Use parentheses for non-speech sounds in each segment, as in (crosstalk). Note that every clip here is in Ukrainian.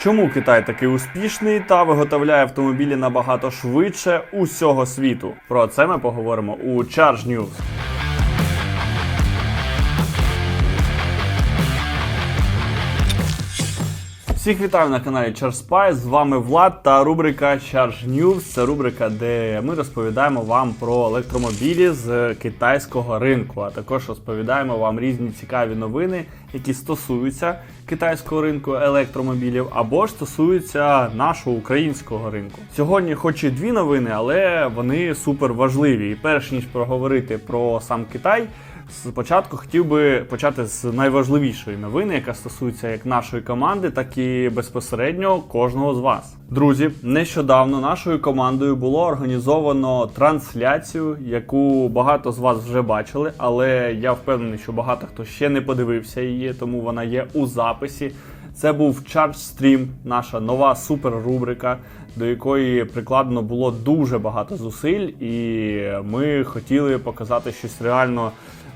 Чому Китай такий успішний та виготовляє автомобілі набагато швидше усього світу? Про це ми поговоримо у Charge News. Всіх вітаю на каналі Charge Spy, З вами Влад та рубрика Charge News. Це рубрика, де ми розповідаємо вам про електромобілі з китайського ринку, а також розповідаємо вам різні цікаві новини, які стосуються китайського ринку електромобілів або ж стосуються нашого українського ринку. Сьогодні, хоч і дві новини, але вони супер важливі. І перш ніж проговорити про сам Китай. Спочатку хотів би почати з найважливішої новини, яка стосується як нашої команди, так і безпосередньо кожного з вас. Друзі, нещодавно нашою командою було організовано трансляцію, яку багато з вас вже бачили, але я впевнений, що багато хто ще не подивився її, тому вона є у записі. Це був Charge Stream, наша нова суперрубрика, до якої прикладено було дуже багато зусиль, і ми хотіли показати щось реально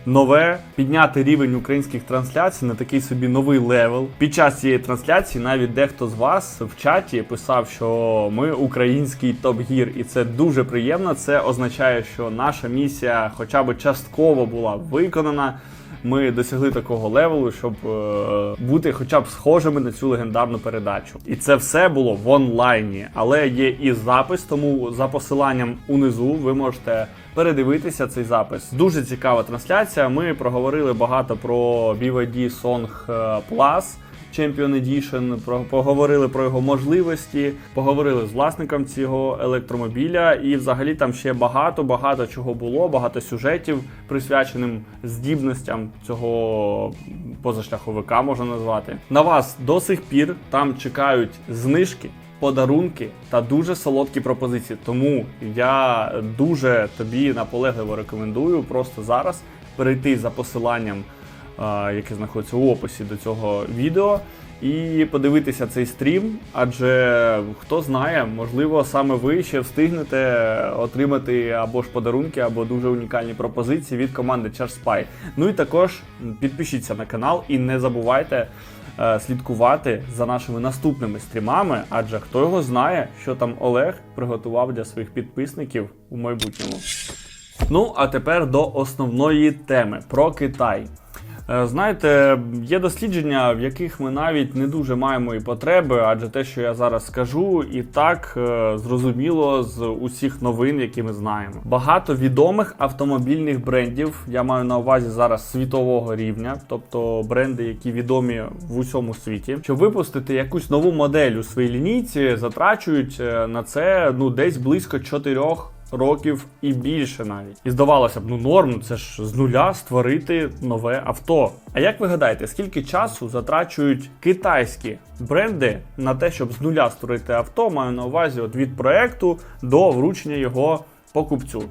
нове, підняти рівень українських трансляцій на такий собі новий левел. Під час цієї трансляції навіть дехто з вас в чаті писав, що ми український топ-гір, і це дуже приємно. Це означає, що наша місія, хоча б частково була виконана. Ми досягли такого левелу, щоб е, бути хоча б схожими на цю легендарну передачу. І це все було в онлайні, але є і запис, тому за посиланням унизу ви можете передивитися цей запис. Дуже цікава трансляція. Ми проговорили багато про BYD Song Plus. Champion Edition, про поговорили про його можливості, поговорили з власником цього електромобіля, і взагалі там ще багато, багато чого було, багато сюжетів присвяченим здібностям цього позашляховика, можна назвати. На вас до сих пір там чекають знижки. Подарунки та дуже солодкі пропозиції. Тому я дуже тобі наполегливо рекомендую просто зараз перейти за посиланням яке знаходиться у описі до цього відео, і подивитися цей стрім. Адже хто знає, можливо, саме ви ще встигнете отримати або ж подарунки, або дуже унікальні пропозиції від команди ChargeSpy. Ну і також підпишіться на канал і не забувайте. Слідкувати за нашими наступними стрімами, адже хто його знає, що там Олег приготував для своїх підписників у майбутньому. Ну, а тепер до основної теми про Китай. Е, знаєте, є дослідження, в яких ми навіть не дуже маємо і потреби, адже те, що я зараз скажу, і так е, зрозуміло з усіх новин, які ми знаємо. Багато відомих автомобільних брендів, я маю на увазі зараз світового рівня, тобто бренди, які відомі в усьому світі, щоб випустити якусь нову модель у своїй лінійці, затрачують е, на це ну десь близько 4 років і більше навіть. І здавалося б, ну норм, це ж з нуля створити нове авто. А як ви гадаєте, скільки часу затрачують китайські бренди на те, щоб з нуля створити авто, маю на увазі от від проекту до вручення його покупцю?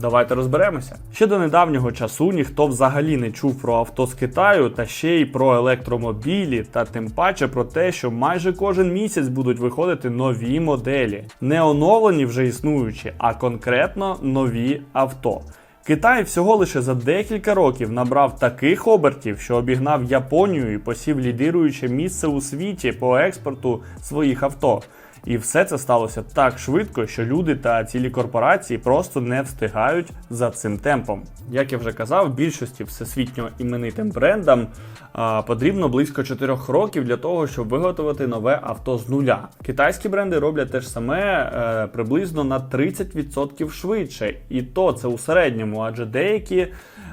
Давайте розберемося. Ще до недавнього часу ніхто взагалі не чув про авто з Китаю, та ще й про електромобілі, та тим паче про те, що майже кожен місяць будуть виходити нові моделі, не оновлені вже існуючі, а конкретно нові авто. Китай всього лише за декілька років набрав таких обертів, що обігнав Японію і посів лідируюче місце у світі по експорту своїх авто. І все це сталося так швидко, що люди та цілі корпорації просто не встигають за цим темпом. Як я вже казав, більшості всесвітньо іменитим брендам а, потрібно близько 4 років для того, щоб виготовити нове авто з нуля. Китайські бренди роблять те ж саме е, приблизно на 30% швидше, і то це у середньому, адже деякі.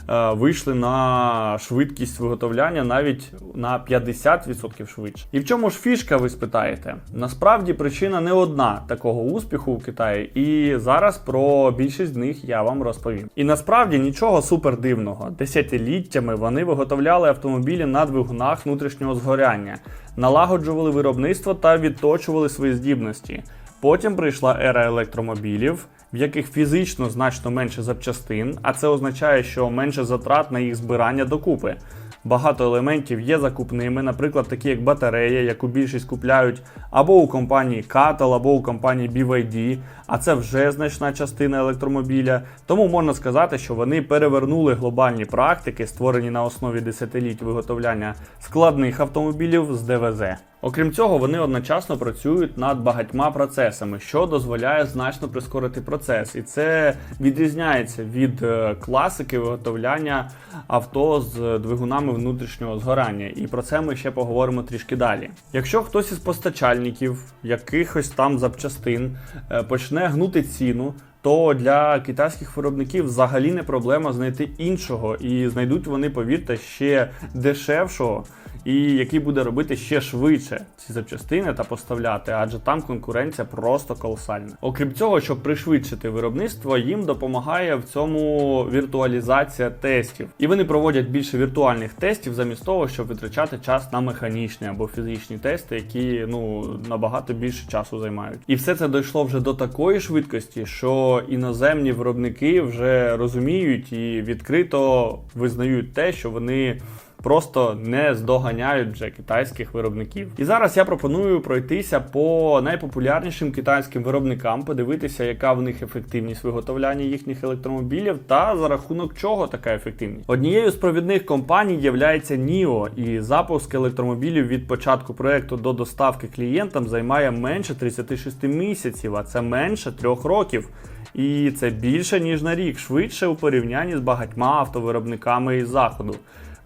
Е, вийшли на швидкість виготовляння навіть на 50% швидше. І в чому ж фішка, ви спитаєте? Насправді причина не одна такого успіху в Китаї, і зараз про більшість з них я вам розповім. І насправді нічого супер дивного. Десятиліттями вони виготовляли автомобілі на двигунах внутрішнього згоряння, налагоджували виробництво та відточували свої здібності. Потім прийшла ера електромобілів, в яких фізично значно менше запчастин, а це означає, що менше затрат на їх збирання докупи. Багато елементів є закупними, наприклад, такі як батарея, яку більшість купляють або у компанії Cattle, або у компанії BYD, а це вже значна частина електромобіля. Тому можна сказати, що вони перевернули глобальні практики, створені на основі десятиліть виготовляння складних автомобілів з ДВЗ. Окрім цього, вони одночасно працюють над багатьма процесами, що дозволяє значно прискорити процес, і це відрізняється від е, класики виготовляння авто з двигунами внутрішнього згорання. І про це ми ще поговоримо трішки далі. Якщо хтось із постачальників якихось там запчастин е, почне гнути ціну. То для китайських виробників взагалі не проблема знайти іншого, і знайдуть вони, повірте, ще дешевшого, і який буде робити ще швидше ці запчастини та поставляти, адже там конкуренція просто колосальна. Окрім цього, щоб пришвидшити виробництво, їм допомагає в цьому віртуалізація тестів. І вони проводять більше віртуальних тестів замість того, щоб витрачати час на механічні або фізичні тести, які ну набагато більше часу займають. І все це дійшло вже до такої швидкості, що іноземні виробники вже розуміють і відкрито визнають те, що вони просто не здоганяють вже китайських виробників. І зараз я пропоную пройтися по найпопулярнішим китайським виробникам, подивитися, яка в них ефективність виготовляння їхніх електромобілів та за рахунок чого така ефективність. Однією з провідних компаній є NIO, і запуск електромобілів від початку проекту до доставки клієнтам займає менше 36 місяців, а це менше 3 років. І це більше ніж на рік, швидше у порівнянні з багатьма автовиробниками із заходу.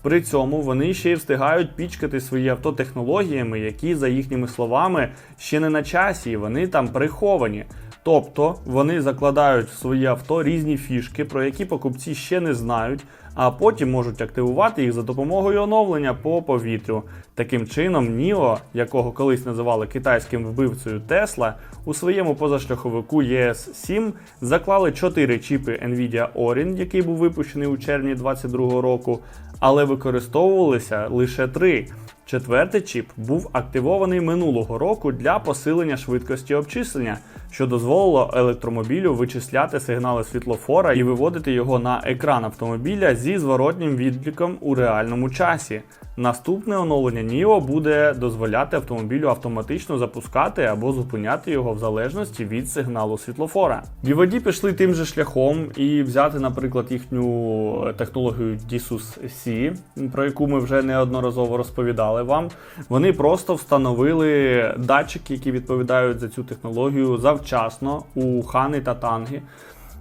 При цьому вони ще й встигають пічкати свої авто технологіями, які, за їхніми словами, ще не на часі, і вони там приховані. Тобто вони закладають в свої авто різні фішки, про які покупці ще не знають, а потім можуть активувати їх за допомогою оновлення по повітрю. Таким чином, NIO, якого колись називали китайським вбивцею Tesla, у своєму позашляховику ES7 заклали 4 чіпи Nvidia Orin, який був випущений у червні 2022 року, але використовувалися лише 3. Четвертий чіп був активований минулого року для посилення швидкості обчислення, що дозволило електромобілю вичисляти сигнали світлофора і виводити його на екран автомобіля зі зворотнім відліком у реальному часі. Наступне оновлення NIO буде дозволяти автомобілю автоматично запускати або зупиняти його в залежності від сигналу світлофора. BYD пішли тим же шляхом і взяти, наприклад, їхню технологію DSUS C, про яку ми вже неодноразово розповідали вам. Вони просто встановили датчики, які відповідають за цю технологію завчасно у Хани та Танги.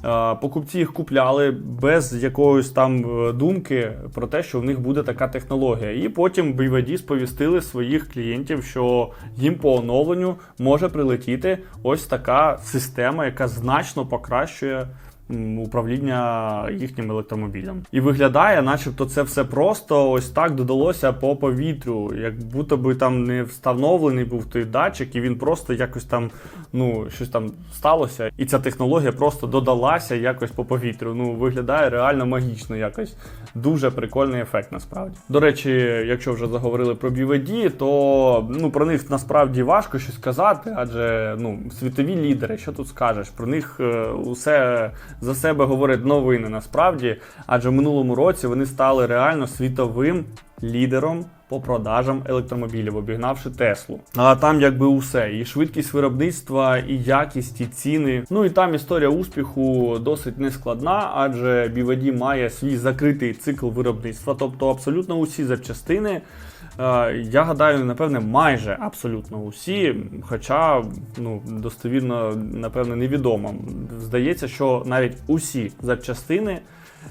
Е, Покупці їх купляли без якоїсь там е, думки про те, що в них буде така технологія. І потім BYD сповістили своїх клієнтів, що їм по оновленню може прилетіти ось така система, яка значно покращує. Управління їхнім електромобілем. І виглядає, начебто, це все просто ось так додалося по повітрю, як будто би там не встановлений був той датчик, і він просто якось там, ну, щось там сталося. І ця технологія просто додалася якось по повітрю. Ну, виглядає реально магічно якось. Дуже прикольний ефект насправді. До речі, якщо вже заговорили про BYD, то ну, про них насправді важко щось сказати, адже ну, світові лідери, що тут скажеш? Про них е, усе за себе говорять новини насправді, адже в минулому році вони стали реально світовим лідером по продажам електромобілів, обігнавши Теслу. А там якби усе. І швидкість виробництва, і якість, і ціни. Ну і там історія успіху досить нескладна, адже BYD має свій закритий цикл виробництва, тобто абсолютно усі запчастини. Е, Я гадаю, напевне, майже абсолютно усі, хоча ну, достовірно, напевне, невідомо. Здається, що навіть усі запчастини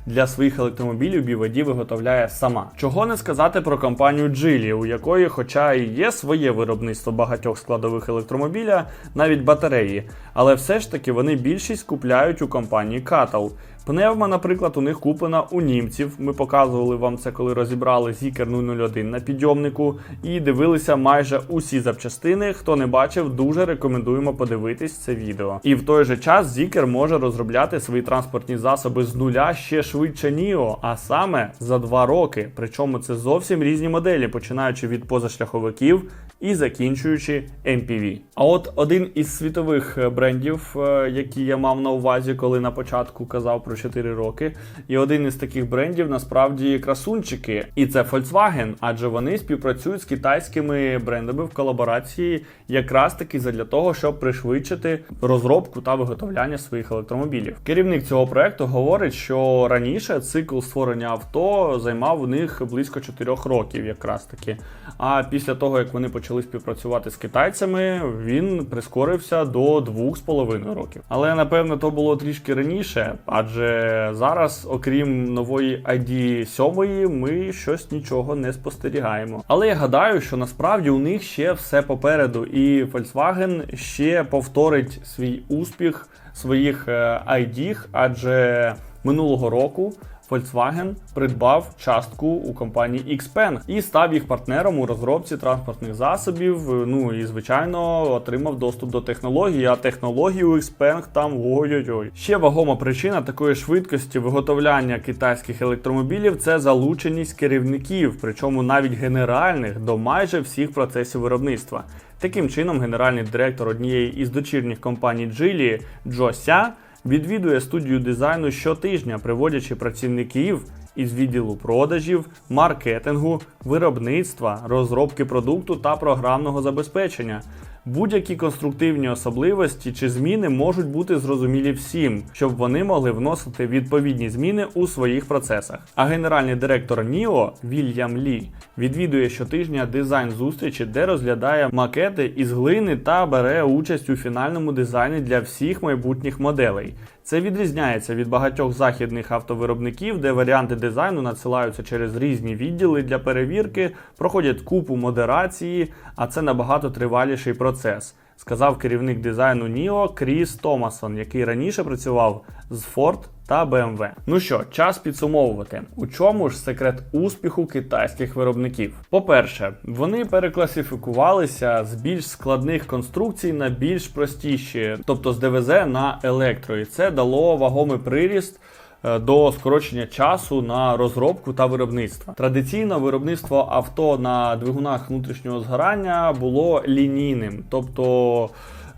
для своїх електромобілів BYD виготовляє сама. Чого не сказати про компанію Geely, у якої, хоча і є своє виробництво багатьох складових електромобіля, навіть батареї, але все ж таки вони більшість купляють у компанії Catal. Пневма, наприклад, у них куплена у німців. Ми показували вам це, коли розібрали Zikr 001 на підйомнику і дивилися майже усі запчастини. Хто не бачив, дуже рекомендуємо подивитись це відео. І в той же час Zikr може розробляти свої транспортні засоби з нуля ще швидше NIO, а саме за два роки. Причому це зовсім різні моделі, починаючи від позашляховиків і закінчуючи MPV. А от один із світових е, брендів, е, які я мав на увазі, коли на початку казав про 4 роки, і один із таких брендів насправді красунчики, і це Volkswagen, адже вони співпрацюють з китайськими брендами в колаборації, якраз таки задля того, щоб пришвидшити розробку та виготовляння своїх електромобілів. Керівник цього проекту говорить, що раніше цикл створення авто займав у них близько 4 років, якраз таки. А після того, як вони почали почали співпрацювати з китайцями, він прискорився до 2,5 років. Але напевно то було трішки раніше, адже зараз, окрім нової ID 7, ми щось нічого не спостерігаємо. Але я гадаю, що насправді у них ще все попереду, і Volkswagen ще повторить свій успіх своїх е, ID, адже минулого року. Volkswagen придбав частку у компанії Xpeng і став їх партнером у розробці транспортних засобів. Ну і звичайно отримав доступ до технології. А технології у Xpeng там ой-ой-ой. Ще вагома причина такої швидкості виготовляння китайських електромобілів це залученість керівників, причому навіть генеральних до майже всіх процесів виробництва. Таким чином, генеральний директор однієї із дочірніх компаній Geely Джо Ся відвідує студію дизайну щотижня, приводячи працівників із відділу продажів, маркетингу, виробництва, розробки продукту та програмного забезпечення. Будь-які конструктивні особливості чи зміни можуть бути зрозумілі всім, щоб вони могли вносити відповідні зміни у своїх процесах. А генеральний директор Ніо Вільям Лі відвідує щотижня дизайн зустрічі, де розглядає макети із глини та бере участь у фінальному дизайні для всіх майбутніх моделей. Це відрізняється від багатьох західних автовиробників, де варіанти дизайну надсилаються через різні відділи для перевірки, проходять купу модерації, а це набагато триваліший процес. Сказав керівник дизайну Ніо Кріс Томасон, який раніше працював з Ford та BMW. Ну що, час підсумовувати, у чому ж секрет успіху китайських виробників? По-перше, вони перекласифікувалися з більш складних конструкцій на більш простіші, тобто з ДВЗ на електро, і це дало вагомий приріст. Е, До скорочення часу на розробку та виробництво. Традиційно виробництво авто на двигунах внутрішнього згорання було лінійним, тобто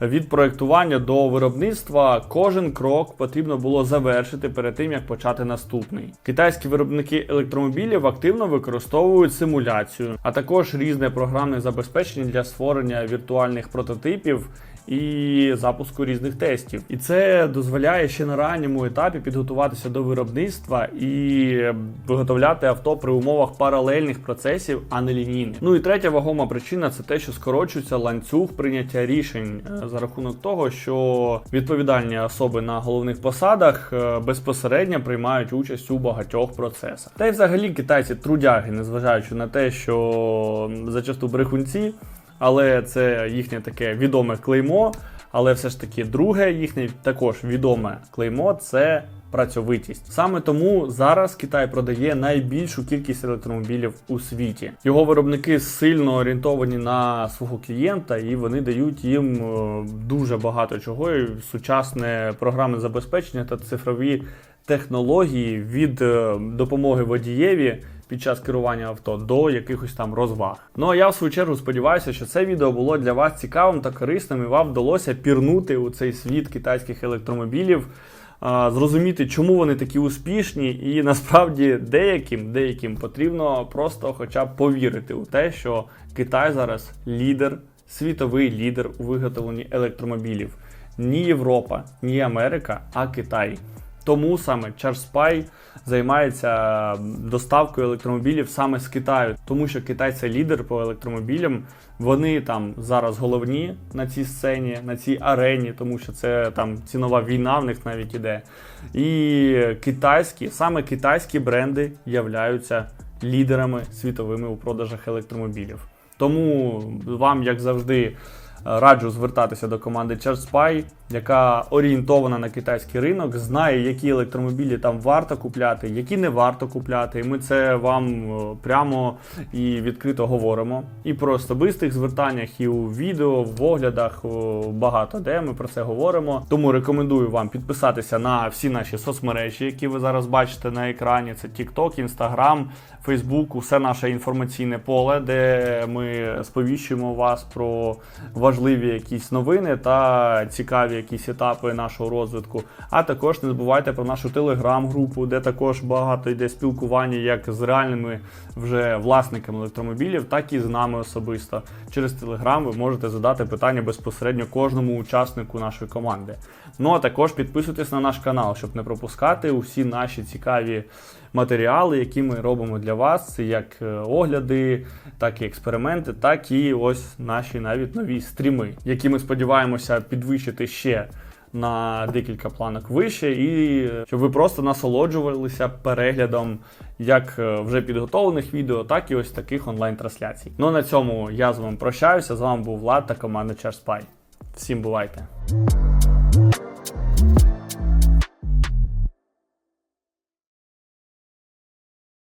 від проектування до виробництва кожен крок потрібно було завершити перед тим, як почати наступний. Китайські виробники електромобілів активно використовують симуляцію, а також різне програмне забезпечення для створення віртуальних прототипів. І запуску різних тестів, і це дозволяє ще на ранньому етапі підготуватися до виробництва і виготовляти авто при умовах паралельних процесів, а не лінійних. Ну і третя вагома причина це те, що скорочується ланцюг прийняття рішень е, за рахунок того, що відповідальні особи на головних посадах е, безпосередньо приймають участь у багатьох процесах. Та й взагалі китайці трудяги, незважаючи на те, що зачасту брехунці але це їхнє таке відоме клеймо. Але все ж таки, друге їхнє також відоме клеймо це працьовитість. Саме тому зараз Китай продає найбільшу кількість електромобілів у світі. Його виробники сильно орієнтовані на свого клієнта, і вони дають їм е, дуже багато чого. І сучасне програмне забезпечення та цифрові технології від е, допомоги водієві під час керування авто до якихось там розваг. Ну а я в свою чергу сподіваюся, що це відео було для вас цікавим та корисним, і вам вдалося пірнути у цей світ китайських електромобілів. Зрозуміти, чому вони такі успішні, і (laughs) насправді деяким деяким потрібно просто хоча б повірити у те, що Китай зараз лідер, світовий лідер у виготовленні електромобілів. Ні Європа, ні Америка, а Китай. Тому саме Charspy займається доставкою електромобілів саме з Китаю, тому що Китай це лідер по електромобілям. Вони там зараз головні на цій сцені, на цій арені, тому що це там цінова війна в них навіть іде. І китайські, саме китайські бренди являються лідерами світовими у продажах електромобілів. Тому вам, як завжди, раджу звертатися до команди ChargeSpy, яка орієнтована на китайський ринок, знає, які електромобілі там варто купляти, які не варто купляти. І ми це вам е, прямо і відкрито говоримо. І про особистих звертаннях, і у відео, в оглядах багато де ми про це говоримо. Тому рекомендую вам підписатися на всі наші соцмережі, які ви зараз бачите на екрані. Це TikTok, Instagram, Facebook, усе наше інформаційне поле, де ми сповіщуємо вас про важливі якісь новини та цікаві якісь етапи нашого розвитку. А також не забувайте про нашу телеграм-групу, де також багато йде спілкування як з реальними вже власниками електромобілів, так і з нами особисто. Через телеграм ви можете задати питання безпосередньо кожному учаснику нашої команди. Ну а також підписуйтесь на наш канал, щоб не пропускати усі наші цікаві матеріали, які ми робимо для вас, як е, огляди, так і експерименти, так і ось наші навіть нові стріми, які ми сподіваємося підвищити ще на декілька планок вище, і е, щоб ви просто насолоджувалися переглядом як е, вже підготовлених відео, так і ось таких онлайн-трансляцій. Ну на цьому я з вами прощаюся. З вами був Влад та команда CharSpy. Всім бувайте!